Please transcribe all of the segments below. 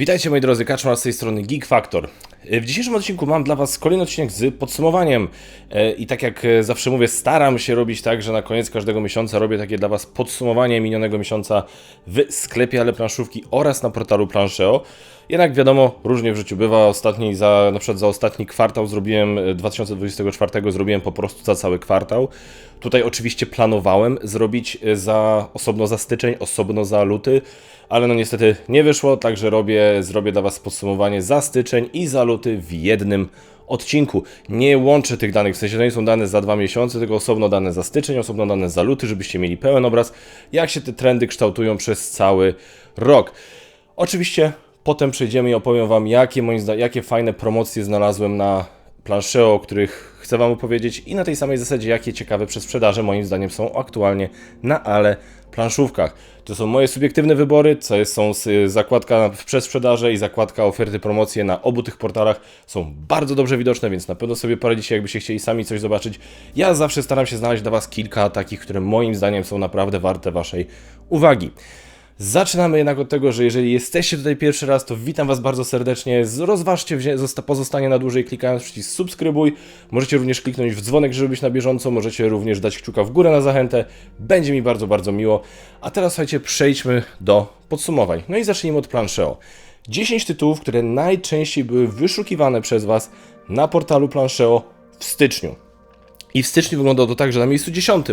Witajcie moi drodzy, Kaczmar z tej strony Geek Factor. W dzisiejszym odcinku mam dla Was kolejny odcinek z podsumowaniem E, i tak jak e, zawsze mówię, staram się robić tak, że na koniec każdego miesiąca robię takie dla Was podsumowanie minionego miesiąca w sklepie Ale Planszówki oraz na portalu Planszeo. Jednak wiadomo, różnie w życiu bywa. Ostatni, za, na przykład za ostatni kwartał zrobiłem, e, 2024 zrobiłem po prostu za cały kwartał. Tutaj oczywiście planowałem zrobić e, za osobno za styczeń, osobno za luty, ale no niestety nie wyszło, także robię, zrobię dla Was podsumowanie za styczeń i za luty w jednym odcinku. Nie łączę tych danych, w sensie to nie są dane za dwa miesiące, tylko osobno dane za styczeń, osobno dane za luty, żebyście mieli pełen obraz, jak się te trendy kształtują przez cały rok. Oczywiście potem przejdziemy i opowiem Wam, jakie moim zdaniem, jakie fajne promocje znalazłem na planszeo, o których chcę Wam opowiedzieć i na tej samej zasadzie, jakie ciekawe przesprzedaże moim zdaniem są aktualnie na ale planszówkach. To są moje subiektywne wybory, co jest, są zakładka w przesprzedaże i zakładka oferty promocje na obu tych portalach są bardzo dobrze widoczne, więc na pewno sobie poradzicie, jakbyście chcieli sami coś zobaczyć. Ja zawsze staram się znaleźć dla Was kilka takich, które moim zdaniem są naprawdę warte Waszej uwagi. Zaczynamy jednak od tego, że jeżeli jesteście tutaj pierwszy raz, to witam Was bardzo serdecznie. Rozważcie pozostanie na dłużej klikając przycisk subskrybuj. Możecie również kliknąć w dzwonek, żeby być na bieżąco. Możecie również dać kciuka w górę na zachętę. Będzie mi bardzo, bardzo miło. A teraz słuchajcie, przejdźmy do podsumowań. No i zacznijmy od Planszeo. 10 tytułów, które najczęściej były wyszukiwane przez Was na portalu Planszeo w styczniu. I w styczniu wyglądało to tak, że na miejscu 10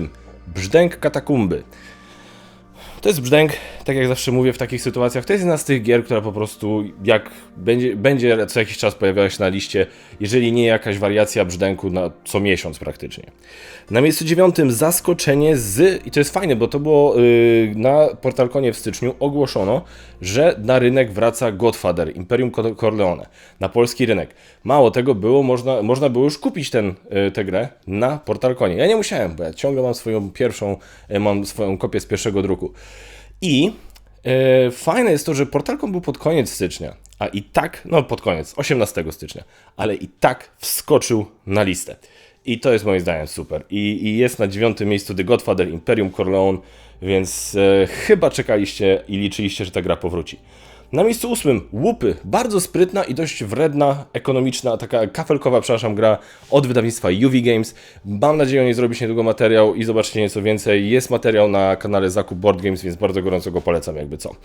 Brzdęk Katakumby. To jest brzdęk, tak jak zawsze mówię w takich sytuacjach, to jest jedna z tych gier, która po prostu jak będzie, będzie co jakiś czas pojawiała się na liście, jeżeli nie jakaś wariacja brzdęku na co miesiąc praktycznie. Na miejscu dziewiątym zaskoczenie z, i to jest fajne, bo to było yy, na Portalkonie w styczniu ogłoszono, że na rynek wraca Godfather, Imperium Co- Corleone, na polski rynek. Mało tego było, można, można było już kupić ten, yy, tę grę na Portalkonie. Ja nie musiałem, bo ja ciągle mam swoją pierwszą, yy, mam swoją kopię z pierwszego druku. I e, fajne jest to, że Portalkon był pod koniec stycznia, a i tak, no pod koniec, 18 stycznia, ale i tak wskoczył na listę. I to jest moim zdaniem super. I, i jest na dziewiątym miejscu The Godfather Imperium Corleone, więc e, chyba czekaliście i liczyliście, że ta gra powróci. Na miejscu ósmym Łupy, bardzo sprytna i dość wredna, ekonomiczna, taka kafelkowa, przepraszam, gra od wydawnictwa UV Games. Mam nadzieję, o niej zrobić niedługo materiał i zobaczycie nieco więcej. Jest materiał na kanale Zakup Board Games, więc bardzo gorąco go polecam, jakby co.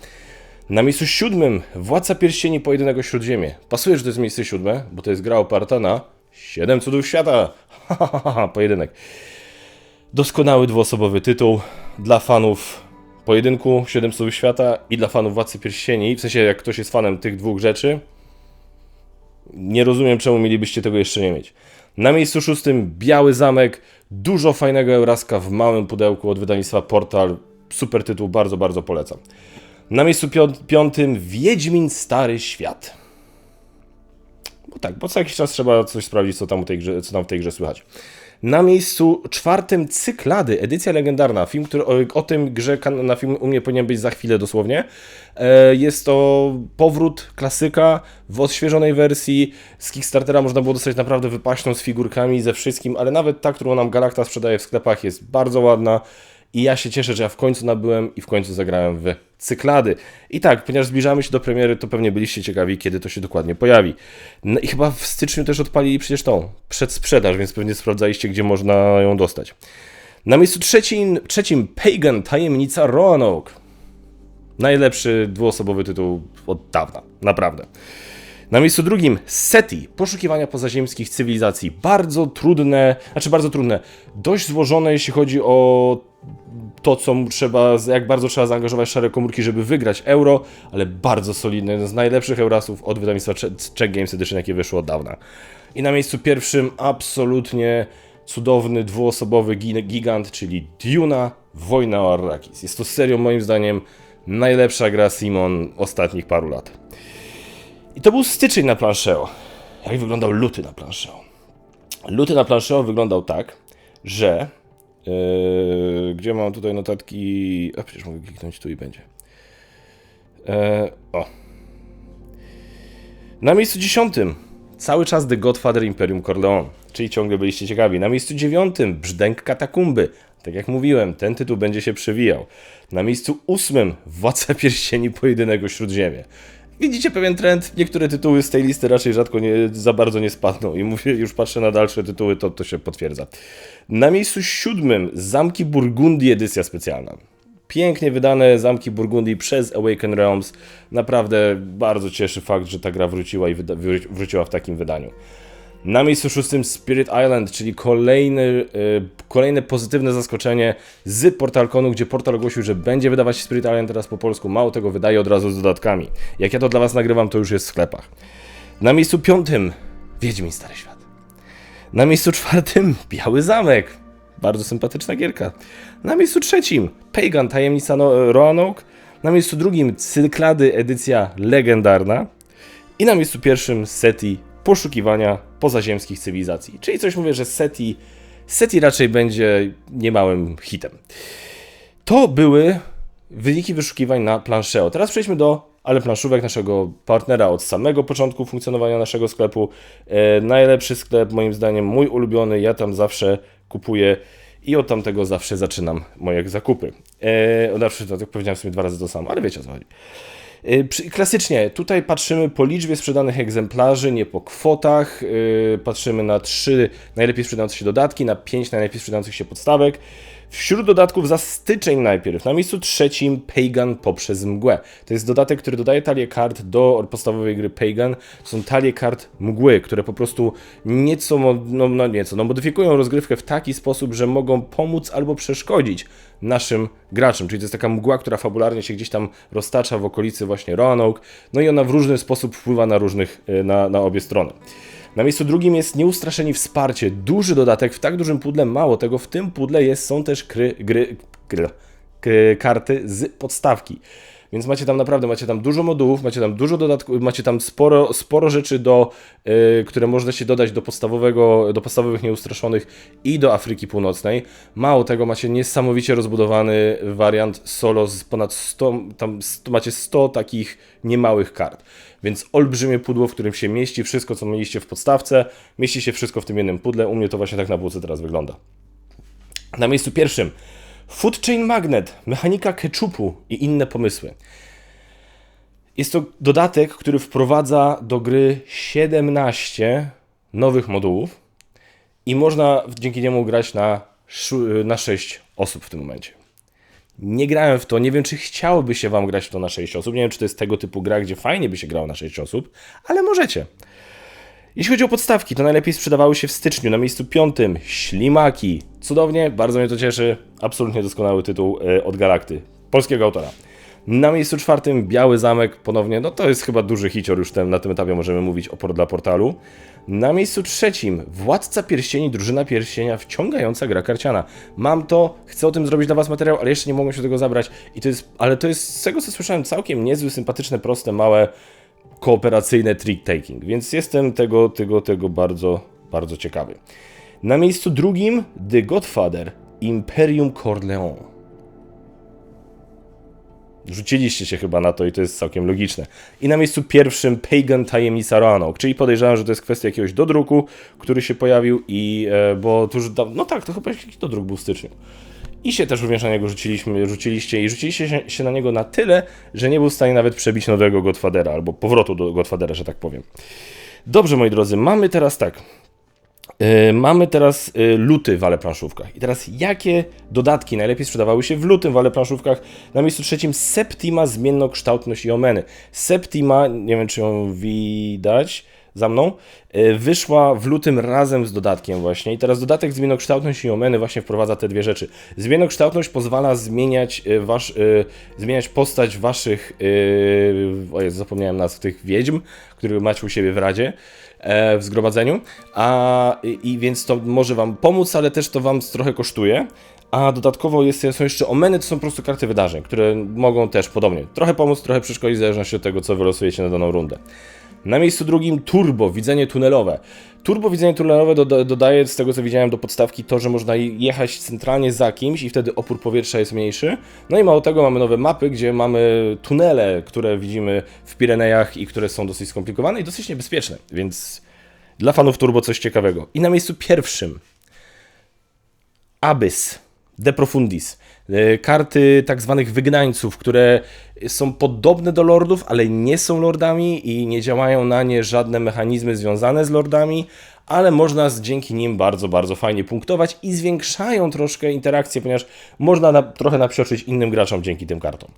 Na miejscu siódmym Władca Pierścieni Pojedynego Śródziemie. Pasuje, że to jest miejsce siódme, bo to jest gra oparta na Siedem Cudów Świata. Ha, ha, ha, ha, pojedynek. Doskonały dwuosobowy tytuł dla fanów pojedynku Siedem Cudów Świata i dla fanów Władcy Pierścieni. W sensie, jak ktoś jest fanem tych dwóch rzeczy, nie rozumiem, czemu mielibyście tego jeszcze nie mieć. Na miejscu szóstym Biały Zamek, dużo fajnego Euraska w małym pudełku od wydawnictwa Portal. Super tytuł, bardzo, bardzo polecam. Na miejscu pią- piątym Wiedźmin Stary Świat. Bo tak, bo co jakiś czas trzeba coś sprawdzić, co tam, tej grze, co tam w tej grze słychać. Na miejscu czwartym Cyklady, edycja legendarna, film, który o, o tym grze na film u mnie powinien być za chwilę dosłownie. E, jest to powrót klasyka w odświeżonej wersji. Z Kickstartera można było dostać naprawdę wypaśną z figurkami, ze wszystkim, ale nawet ta, którą nam Galacta sprzedaje w sklepach jest bardzo ładna. I ja się cieszę, że ja w końcu nabyłem i w końcu zagrałem w Cyklady. I tak, ponieważ zbliżamy się do premiery, to pewnie byliście ciekawi, kiedy to się dokładnie pojawi. No i chyba w styczniu też odpalili przecież tą przedsprzedaż, więc pewnie sprawdzaliście, gdzie można ją dostać. Na miejscu trzecim, trzecim Pagan Tajemnica Roanoke. Najlepszy dwuosobowy tytuł od dawna, naprawdę. Na miejscu drugim SETI, poszukiwania pozaziemskich cywilizacji. Bardzo trudne, znaczy bardzo trudne, dość złożone jeśli chodzi o to, co trzeba, jak bardzo trzeba zaangażować szare komórki, żeby wygrać euro, ale bardzo solidny, jeden z najlepszych Eurasów od wydawnictwa Czech Games Edition, jakie wyszło od dawna. I na miejscu pierwszym absolutnie cudowny, dwuosobowy gi- gigant, czyli Duna, Wojna o Arrakis. Jest to serio moim zdaniem najlepsza gra Simon ostatnich paru lat. I to był styczeń na planszeo. Jak wyglądał luty na planszeo? Luty na planszeo wyglądał tak, że. Yy, gdzie mam tutaj notatki? A przecież mogę kliknąć tu i będzie. E, o. Na miejscu dziesiątym cały czas The Godfather Imperium Corleone, czyli ciągle byliście ciekawi. Na miejscu dziewiątym Brzdęk Katakumby. Tak jak mówiłem, ten tytuł będzie się przewijał. Na miejscu ósmym Władca Pierścieni Pojedynego Śródziemie. Widzicie pewien trend, niektóre tytuły z tej listy raczej rzadko nie, za bardzo nie spadną i mówię, już patrzę na dalsze tytuły, to, to się potwierdza. Na miejscu siódmym Zamki Burgundii edycja specjalna. Pięknie wydane Zamki Burgundii przez Awaken Realms. Naprawdę bardzo cieszy fakt, że ta gra wróciła i wróciła w takim wydaniu. Na miejscu szóstym Spirit Island, czyli kolejny, y, kolejne pozytywne zaskoczenie z Portalconu, gdzie portal ogłosił, że będzie wydawać Spirit Island teraz po polsku. Mało tego, wydaje od razu z dodatkami. Jak ja to dla Was nagrywam, to już jest w sklepach. Na miejscu piątym Wiedźmin Stary Świat. Na miejscu czwartym Biały Zamek. Bardzo sympatyczna gierka. Na miejscu trzecim Pagan Tajemnica no Roanoke. Na miejscu drugim Cyklady edycja legendarna. I na miejscu pierwszym SETI poszukiwania pozaziemskich cywilizacji. Czyli coś mówię, że SETI, SETI raczej będzie niemałym hitem. To były wyniki wyszukiwań na planszeo. Teraz przejdźmy do ale planszówek naszego partnera od samego początku funkcjonowania naszego sklepu. E, najlepszy sklep, moim zdaniem, mój ulubiony. Ja tam zawsze kupuję i od tamtego zawsze zaczynam moje zakupy. E, zawsze, tak powiedziałem sobie dwa razy to samo, ale wiecie o co chodzi. Y, Klasycznie, tutaj patrzymy po liczbie sprzedanych egzemplarzy, nie po kwotach. Y, Patrzymy na trzy najlepiej sprzedające się dodatki, na pięć najlepiej sprzedających się podstawek. Wśród dodatków za styczeń najpierw, na miejscu trzecim Pagan poprzez mgłę. To jest dodatek, który dodaje talię kart do podstawowej gry Pagan. To są talie kart mgły, które po prostu nieco, no, no nieco, no modyfikują rozgrywkę w taki sposób, że mogą pomóc albo przeszkodzić naszym graczom. Czyli to jest taka mgła, która fabularnie się gdzieś tam roztacza w okolicy właśnie Roanoke, no i ona w różny sposób wpływa na różnych, y, na, na obie strony. Na miejscu drugim jest Nieustraszeni Wsparcie. Duży dodatek w tak dużym pudle. Mało tego, w tym pudle jest, są też kry, gry, gry, karty z podstawki. Więc macie tam naprawdę, macie tam dużo modułów, macie tam dużo dodatków, macie tam sporo, sporo rzeczy, do, y, które można się dodać do podstawowego, do podstawowych nieustraszonych i do Afryki Północnej. Mało tego, macie niesamowicie rozbudowany wariant solo z ponad 100, tam 100, macie 100 takich niemałych kart. Więc olbrzymie pudło, w którym się mieści wszystko, co mieliście w podstawce, mieści się wszystko w tym jednym pudle. U mnie to właśnie tak na półce teraz wygląda. Na miejscu pierwszym Food Chain Magnet, mechanika ketchupu i inne pomysły. Jest to dodatek, który wprowadza do gry 17 nowych modułów i można dzięki niemu grać na, na 6 osób w tym momencie. Nie grałem w to, nie wiem czy chciałoby się Wam grać w to na 6 osób, nie wiem czy to jest tego typu gra, gdzie fajnie by się grało na 6 osób, ale możecie. Jeśli chodzi o podstawki, to najlepiej sprzedawały się w styczniu na miejscu piątym Ślimaki. Cudownie, bardzo mnie to cieszy. Absolutnie doskonały tytuł e, od Galakty, polskiego autora. Na miejscu czwartym Biały Zamek, ponownie, no to jest chyba duży hicior już ten, na tym etapie możemy mówić o dla portalu. Na miejscu trzecim Władca Pierścieni, Drużyna Pierścienia, wciągająca gra karciana. Mam to, chcę o tym zrobić dla Was materiał, ale jeszcze nie mogłem się tego zabrać. I to jest, ale to jest z tego co słyszałem całkiem niezły, sympatyczne, proste, małe kooperacyjne trick-taking, więc jestem tego, tego, tego bardzo, bardzo ciekawy. Na miejscu drugim The Godfather Imperium Corleone. Rzuciliście się chyba na to i to jest całkiem logiczne. I na miejscu pierwszym Pagan Tajemnica Roanoke, czyli podejrzewam, że to jest kwestia jakiegoś dodruku, który się pojawił i, e, bo tuż, no tak, to chyba jakiś dodruk był w styczniu. I się też również na niego rzuciliśmy, rzuciliście i rzuciliście się, się na niego na tyle, że nie był w stanie nawet przebić nowego Godfathera, albo powrotu do Godfathera, że tak powiem. Dobrze, moi drodzy, mamy teraz tak. Yy, mamy teraz yy, luty w ale planszówkach. I teraz jakie dodatki najlepiej sprzedawały się w lutym w ale planszówkach? Na miejscu trzecim Septima, zmiennokształtność i omeny. Septima, nie wiem czy ją widać za mną, yy, wyszła w lutym razem z dodatkiem właśnie. I teraz dodatek zmiennokształtność i omeny właśnie wprowadza te dwie rzeczy. Zmiennokształtność pozwala zmieniać, yy, wasz, yy, zmieniać postać waszych, o Jezu, zapomniałem nazw tych wiedźm, które macie u siebie w radzie e, w zgromadzeniu, a, i więc to może Wam pomóc, ale też to Wam trochę kosztuje. A dodatkowo jest, są jeszcze omeny, to są po prostu karty wydarzeń, które mogą też podobnie trochę pomóc, trochę przeszkodzić, w zależności od tego, co wylosujecie na daną rundę. Na miejscu drugim turbo, widzenie tunelowe. Turbo widzenie tunelowe doda- dodaje, z tego co widziałem, do podstawki to, że można jechać centralnie za kimś i wtedy opór powietrza jest mniejszy. No i mało tego, mamy nowe mapy, gdzie mamy tunele, które widzimy w Pirenejach i które są dosyć skomplikowane i dosyć niebezpieczne, więc dla fanów turbo coś ciekawego. I na miejscu pierwszym Abyss. De Profundis. E, Karty tak zwanych wygnańców, które są podobne do lordów, ale nie są lordami i nie działają na nie żadne mechanizmy związane z lordami, ale można dzięki nim bardzo, bardzo fajnie punktować i zwiększają troszkę interakcję, ponieważ można na, trochę napsioczyć innym graczom dzięki tym kartom.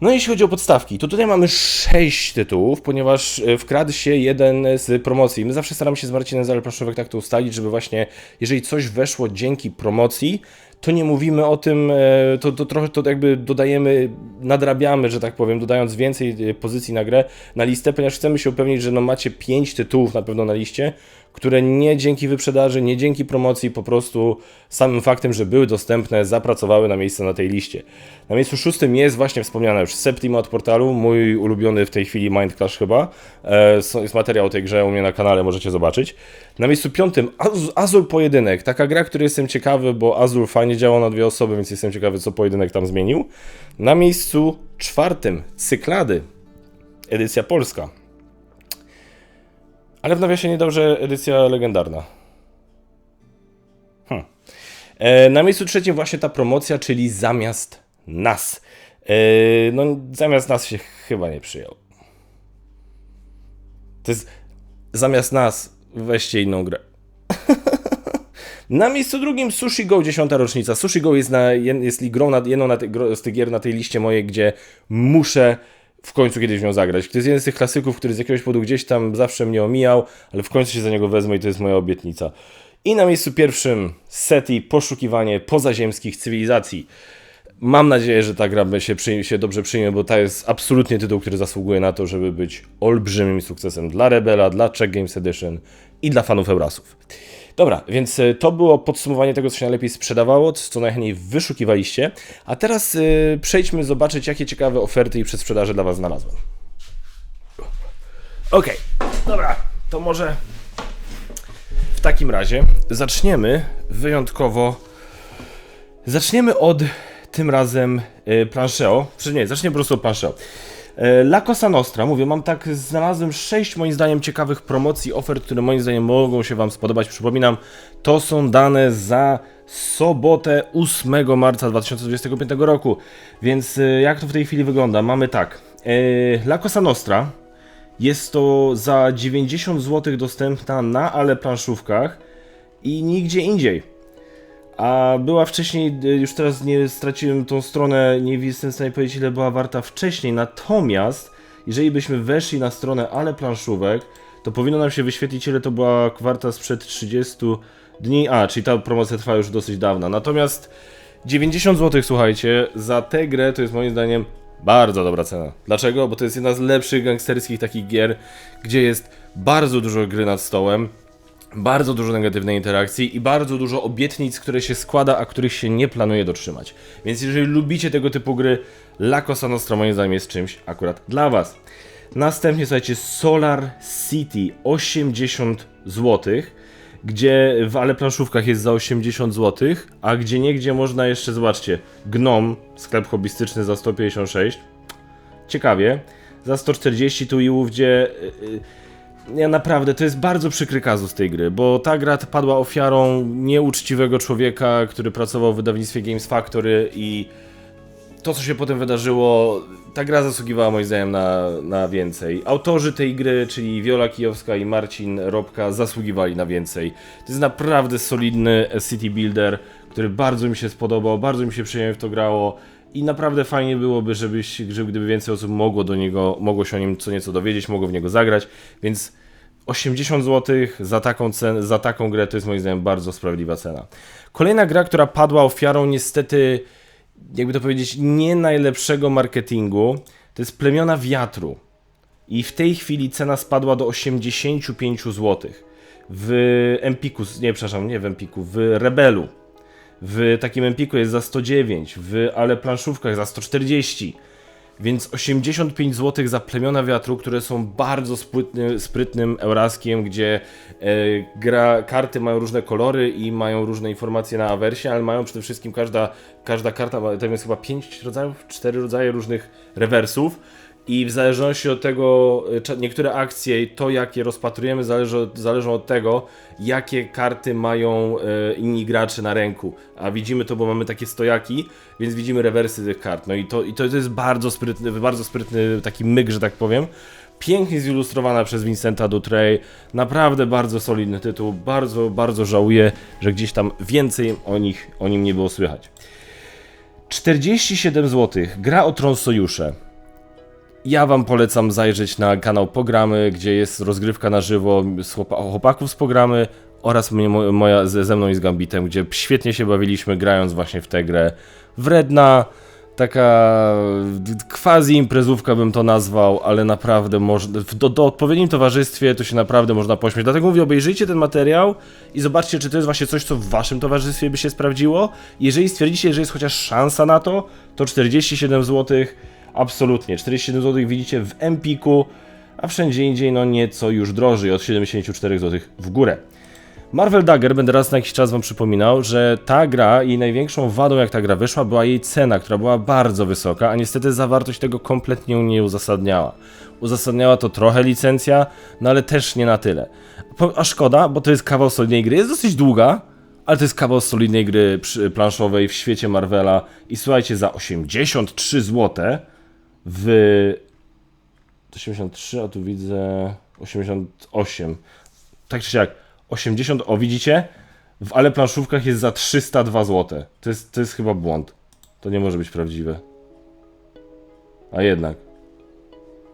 No jeśli chodzi o podstawki, to tutaj mamy 6 tytułów, ponieważ e, wkradł się jeden z promocji. My zawsze staramy się z Marcinem Zaleplaszowek tak to ustalić, żeby właśnie, jeżeli coś weszło dzięki promocji, to nie mówimy o tym, e, to, to trochę to jakby dodajemy, nadrabiamy, że tak powiem, dodając więcej e, pozycji na grę, na listę, ponieważ chcemy się upewnić, że no macie 5 tytułów na pewno na liście, które nie dzięki wyprzedaży, nie dzięki promocji, po prostu samym faktem, że były dostępne, zapracowały na miejsce na tej liście. Na miejscu szóstym jest właśnie wspomniana już Septima od portalu, mój ulubiony w tej chwili Mind Clash chyba. E, jest materiał o tej grze u mnie na kanale, możecie zobaczyć. Na miejscu piątym Az Azul Pojedynek, taka gra, której jestem ciekawy, bo Azul fajnie działa na dwie osoby, więc jestem ciekawy, co Pojedynek tam zmienił. Na miejscu czwartym Cyklady, edycja polska. Ale w nawiasie nie dobrze edycja legendarna. Hm. E, na miejscu trzecim właśnie ta promocja, czyli zamiast nas. E, no, zamiast nas się chyba nie przyjął. To jest zamiast nas weźcie inną grę. na miejscu drugim Sushi Go, dziesiąta rocznica. Sushi Go jest, na, jest grą na, jedną na te, z tych gier na tej liście mojej, gdzie muszę w końcu kiedyś miał zagrać. To jest jeden z tych klasyków, który z jakiegoś powodu gdzieś tam zawsze mnie omijał, ale w końcu się za niego wezmę i to jest moja obietnica. I na miejscu pierwszym SETI, poszukiwanie pozaziemskich cywilizacji. Mam nadzieję, że ta gra się, przyjmie, się dobrze przyjmie, bo to jest absolutnie tytuł, który zasługuje na to, żeby być olbrzymim sukcesem dla Rebela, dla Czech Games Edition i dla fanów Eurasów. Dobra, więc e, to było podsumowanie tego, co się najlepiej sprzedawało, co najchętniej wyszukiwaliście. A teraz yy, przejdźmy zobaczyć, jakie ciekawe oferty i przedsprzedaże dla Was znalazłem. Okay, dobra, to może w takim razie zaczniemy wyjątkowo. Zaczniemy od tym razem yy, planszeo. Nie, zaczniemy po prostu od planszeo. E, La Cosa Nostra, mówię, mam tak, znalazłem sześć moim zdaniem ciekawych promocji, ofert, które moim zdaniem mogą się Wam spodobać. Przypominam, to są dane za sobotę 8 marca 2025 roku. Więc e, jak to w tej chwili wygląda? Mamy tak, e, La Cosa Nostra jest to za 90 zł dostępna na ale planszówkach i nigdzie indziej. A była wcześniej, y, już teraz nie straciłem tą stronę, nie jestem w stanie powiedzieć ile była warta wcześniej, natomiast jeżeli byśmy weszli na stronę ale planszówek, to powinno nam się wyświetlić ile to była warta sprzed 30 dni, a, czyli ta promocja trwa już dosyć dawna. Natomiast 90 zł, słuchajcie, za tę grę to jest moim zdaniem bardzo dobra cena. Dlaczego? Bo to jest jedna z lepszych gangsterskich takich gier, gdzie jest bardzo dużo gry nad stołem, bardzo dużo negatywnej interakcji i bardzo dużo obietnic, które się składa, a których się nie planuje dotrzymać. Więc jeżeli lubicie tego typu gry, La Cosa Nostra moim zdaniem jest czymś akurat dla Was. Następnie słuchajcie, Solar City 80 zł, gdzie w ale planszówkach jest za 80 zł, a gdzie niegdzie można jeszcze, zobaczcie, Gnom, sklep hobbystyczny za 156. Ciekawie. Za 140 tu i ówdzie. Yy, nie, naprawdę, to jest bardzo przykry kazus tej gry, bo ta gra padła ofiarą nieuczciwego człowieka, który pracował w wydawnictwie Games Factory i to, co się potem wydarzyło, ta gra zasługiwała moim zdaniem na, na więcej. Autorzy tej gry, czyli Wiola Kijowska i Marcin Robka, zasługiwali na więcej. To jest naprawdę solidny city builder, który bardzo mi się spodobał, bardzo mi się przyjemnie w to grało. I naprawdę fajnie byłoby, żebyś, żeby gdyby więcej osób mogło do niego, mogło się o nim co nieco dowiedzieć, mogło w niego zagrać, więc 80 zł za taką, cenę, za taką grę to jest moim zdaniem bardzo sprawiedliwa cena. Kolejna gra, która padła ofiarą niestety, jakby to powiedzieć, nie najlepszego marketingu, to jest Plemiona Wiatru. I w tej chwili cena spadła do 85 zł. W Empiku, nie przepraszam, nie w Empiku, w Rebelu. W takim Empiku jest za 109, w ale planszówkach za 140 więc 85 zł za plemiona wiatru, które są bardzo sprytny, sprytnym euraskiem, gdzie e, gra, karty mają różne kolory i mają różne informacje na awersie, ale mają przede wszystkim każda, każda karta, tam jest chyba 5 rodzajów, 4 rodzaje różnych rewersów I w zależności od tego, y, niektóre akcje i to, jak je rozpatrujemy, zależy, zależą od tego, jakie karty mają e, inni gracze na ręku. A widzimy to, bo mamy takie stojaki, więc widzimy rewersy tych kart. No i to, i to jest bardzo sprytny, bardzo sprytny taki myk, że tak powiem. Pięknie zilustrowana przez Vincenta Dutray. Naprawdę bardzo solidny tytuł. Bardzo, bardzo żałuję, że gdzieś tam więcej o, nich, o nim nie było słychać. 47 zł. Gra o Tron Sojusze. Ja wam polecam zajrzeć na kanał Pogramy, gdzie jest rozgrywka na żywo z chłopa chłopaków z Pogramy oraz mnie, mo- moja ze, mną i z Gambitem, gdzie świetnie się bawiliśmy grając właśnie w tę grę. Wredna, taka quasi imprezówka bym to nazwał, ale naprawdę można, do, do odpowiednim towarzystwie to się naprawdę można pośmiać. Dlatego mówię, obejrzyjcie ten materiał i zobaczcie, czy to jest właśnie coś, co w waszym towarzystwie by się sprawdziło. Jeżeli stwierdzicie, że jest chociaż szansa na to, to 47 zł, absolutnie. 47 zł widzicie w Empiku, a wszędzie indziej no nieco już drożej, od 74 zł w górę. Marvel Dagger, będę raz na jakiś czas wam przypominał, że ta gra, jej największą wadą jak ta gra wyszła, była jej cena, która była bardzo wysoka, a niestety zawartość tego kompletnie nie uzasadniała. Uzasadniała to trochę licencja, no ale też nie na tyle. A szkoda, bo to jest kawał solidnej gry, jest dosyć długa, ale to jest kawał solidnej gry planszowej w świecie Marvela i słuchajcie, za 83 zł w 83, a tu widzę 88. Tak czy siak, 80, o widzicie? W ale planszówkach jest za 302 zł. To jest, to jest chyba błąd. To nie może być prawdziwe. A jednak.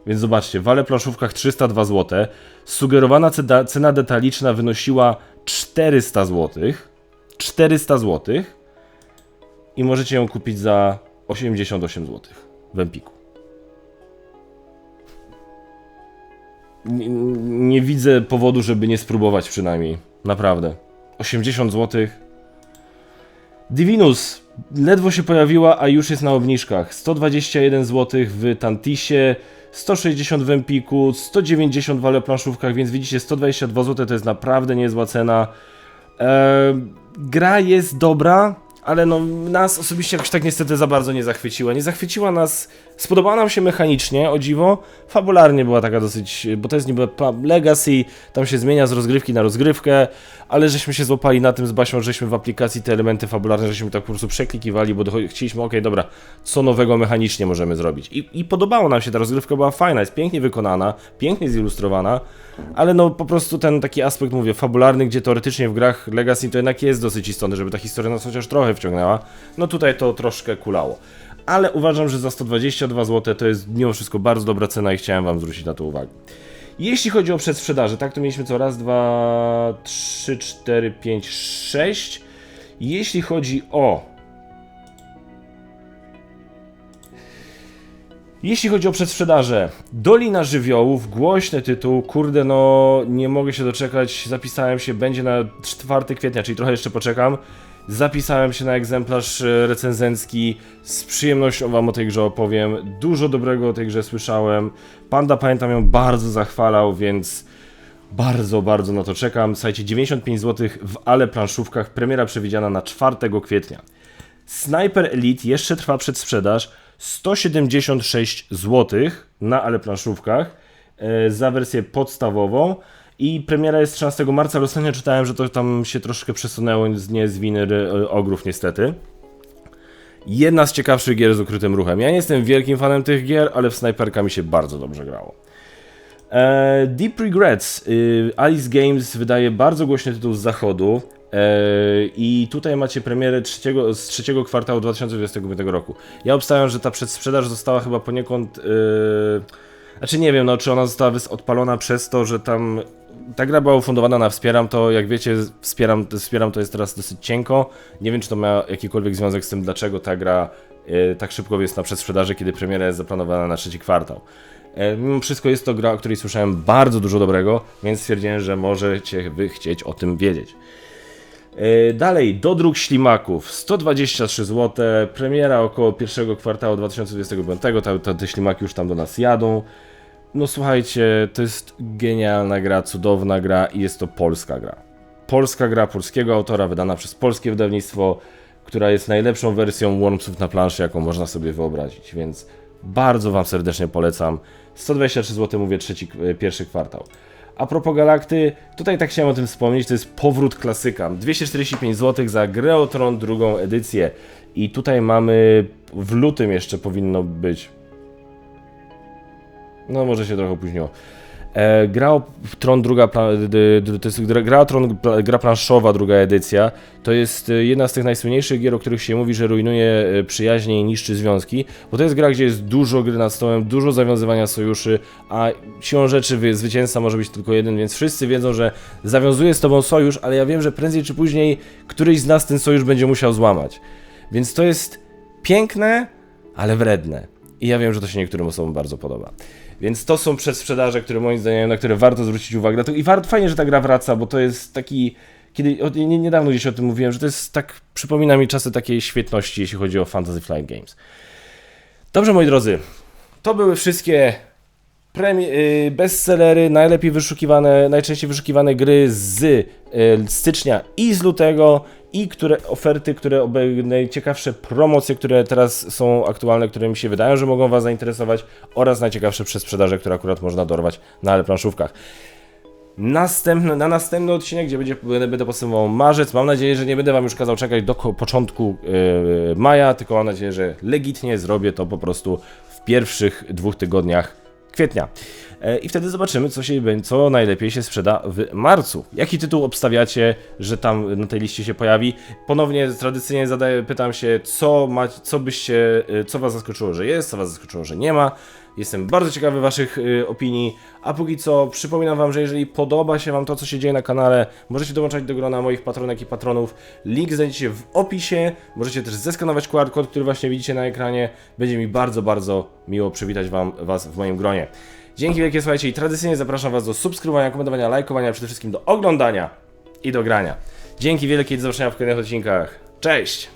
Więc zobaczcie, w ale planszówkach 302 zł. Sugerowana cena, cena detaliczna wynosiła 400 zł. 400 zł. I możecie ją kupić za 88 zł w Empiku. Nie, widzę powodu, żeby nie spróbować przynajmniej. Naprawdę. 80 zł. Divinus ledwo się pojawiła, a już jest na obniżkach. 121 zł w Tantisie, 160 w Empiku, 190 w planszówkach, więc widzicie 122 zł to jest naprawdę niezła cena. Eee, gra jest dobra, ale no nas osobiście jakoś tak niestety za bardzo nie zachwyciła. Nie zachwyciła nas, spodobała nam się mechanicznie, o dziwo, fabularnie była taka dosyć, bo to jest niby Legacy, tam się zmienia z rozgrywki na rozgrywkę, ale żeśmy się złapali na tym z Basią, żeśmy w aplikacji te elementy fabularne, żeśmy tak po prostu przeklikiwali, bo chcieliśmy, okej, dobra, co nowego mechanicznie możemy zrobić. I, I podobało nam się, ta rozgrywka była fajna, jest pięknie wykonana, pięknie zilustrowana, ale no po prostu ten taki aspekt, mówię, fabularny, gdzie teoretycznie w grach Legacy to jednak jest dosyć istotne, żeby ta historia nas chociaż trochę wciągnęła, no tutaj to troszkę kulało. Ale uważam, że za 122 zł to jest mimo wszystko bardzo dobra cena i chciałem wam zwrócić na to uwagę. Jeśli chodzi o przedsprzedaże, tak to mieliśmy co raz, dwa, trzy, cztery, pięć, sześć. Jeśli chodzi o Jeśli chodzi o przedsprzedaże, Dolina Żywiołów, głośny tytuł, kurde no nie mogę się doczekać, zapisałem się, będzie na 4 kwietnia, czyli trochę jeszcze poczekam. Zapisałem się na egzemplarz e, recenzencki, z przyjemnością wam o tej grze opowiem, dużo dobrego o tej grze słyszałem. Panda pamiętam ją bardzo zachwalał, więc bardzo, bardzo na to czekam. Słuchajcie, 95 zł w ale planszówkach, premiera przewidziana na 4 kwietnia. Sniper Elite jeszcze trwa przedsprzedaż 176 zł na ale planszówkach e, za wersję podstawową i premiera jest 13 marca, ale ostatnio czytałem, że to tam się troszkę przesunęło z nie z winy e, ogrów niestety. Jedna z ciekawszych gier z ukrytym ruchem. Ja nie jestem wielkim fanem tych gier, ale w snajperka mi się bardzo dobrze grało. E, Deep Regrets. Y, Alice Games wydaje bardzo głośny tytuł z zachodu. E, I tutaj macie premierę trzeciego, z trzeciego kwartału 2025 roku. Ja obstawiam, że ta przedsprzedaż została chyba poniekąd. Yy, znaczy nie wiem, no, czy ona została odpalona przez to, że tam. Ta gra była ufundowana na Wspieram to, jak wiecie, Wspieram, wspieram to jest teraz dosyć cienko. Nie wiem, czy to ma jakikolwiek związek z tym, dlaczego ta gra yy, tak szybko jest na przedsprzedaży, kiedy premiera jest zaplanowana na trzeci kwartał. E, Mimo wszystko jest to gra, o której słyszałem bardzo dużo dobrego, więc stwierdziłem, że możecie wy chcieć o tym wiedzieć. E, Dalej, dodruk ślimaków, 123 zł, premiera około pierwszego kwartału 2025, to, to te ślimaki już tam do nas jadą. No słuchajcie, to jest genialna gra, cudowna gra i jest to polska gra. Polska gra polskiego autora, wydana przez polskie wydawnictwo, która jest najlepszą wersją Wormsów na planszy, jaką można sobie wyobrazić, więc Bardzo Wam serdecznie polecam. 123 zł mówię trzeci, e, pierwszy kwartał. A propos Galakty, tutaj tak chciałem o tym wspomnieć, to jest powrót klasyka. 245 zł za Grę o Tron drugą edycję. I tutaj mamy, w lutym jeszcze powinno być. No może się trochę opóźniło. E, gra o Tron druga, to jest gra, Tron gra planszowa druga edycja. To jest e, jedna z tych najsłynniejszych gier, o których się mówi, że rujnuje e, przyjaźnie i niszczy związki, bo to jest gra, gdzie jest dużo gry nad stołem, dużo zawiązywania sojuszy, a siłą rzeczy wy- zwycięzca może być tylko jeden, więc wszyscy wiedzą, że zawiązuje z tobą sojusz, ale ja wiem, że prędzej czy później któryś z nas ten sojusz będzie musiał złamać. Więc to jest piękne, ale wredne. I ja wiem, że to się niektórym osobom bardzo podoba. Więc to są przedsprzedaże, które moim zdaniem, na które warto zwrócić uwagę. I warto, fajnie, że ta gra wraca, bo to jest taki. Kiedy, niedawno gdzieś o tym mówiłem, że to jest tak. Przypomina mi czasy takiej świetności, jeśli chodzi o Fantasy Flight Games. Dobrze, moi drodzy, to były wszystkie premi- y, bestsellery, najlepiej wyszukiwane, najczęściej wyszukiwane gry z y, stycznia i z lutego i które oferty, które najciekawsze promocje, które teraz są aktualne, które mi się wydają, że mogą Was zainteresować oraz najciekawsze przesprzedaże, które akurat można dorwać na planszówkach. Następny, na następny odcinek, gdzie będzie, będę, podsumował marzec. Mam nadzieję, że nie będę Wam już kazał czekać do początku yy, maja, tylko mam nadzieję, że legitnie zrobię to po prostu w pierwszych dwóch tygodniach kwietnia. E, I wtedy zobaczymy, co, się, co najlepiej się sprzeda w marcu. Jaki tytuł obstawiacie, że tam na tej liście się pojawi? Ponownie tradycyjnie zadaję, pytam się, co, ma, co byście, e, co was zaskoczyło, że jest, co was zaskoczyło, że nie ma. Jestem bardzo ciekawy waszych e, opinii, a póki co przypominam wam, że jeżeli podoba się wam to, co się dzieje na kanale, możecie dołączać do grona moich patronek i patronów. Link znajdziecie w opisie. Możecie też zeskanować QR kod, który właśnie widzicie na ekranie. Będzie mi bardzo, bardzo miło przywitać wam, was w moim gronie. Dzięki wielkie, słuchajcie, i tradycyjnie zapraszam was do subskrybowania, komentowania, lajkowania, przede wszystkim do oglądania i do grania. Dzięki wielkie, do zobaczenia w kolejnych odcinkach. Cześć!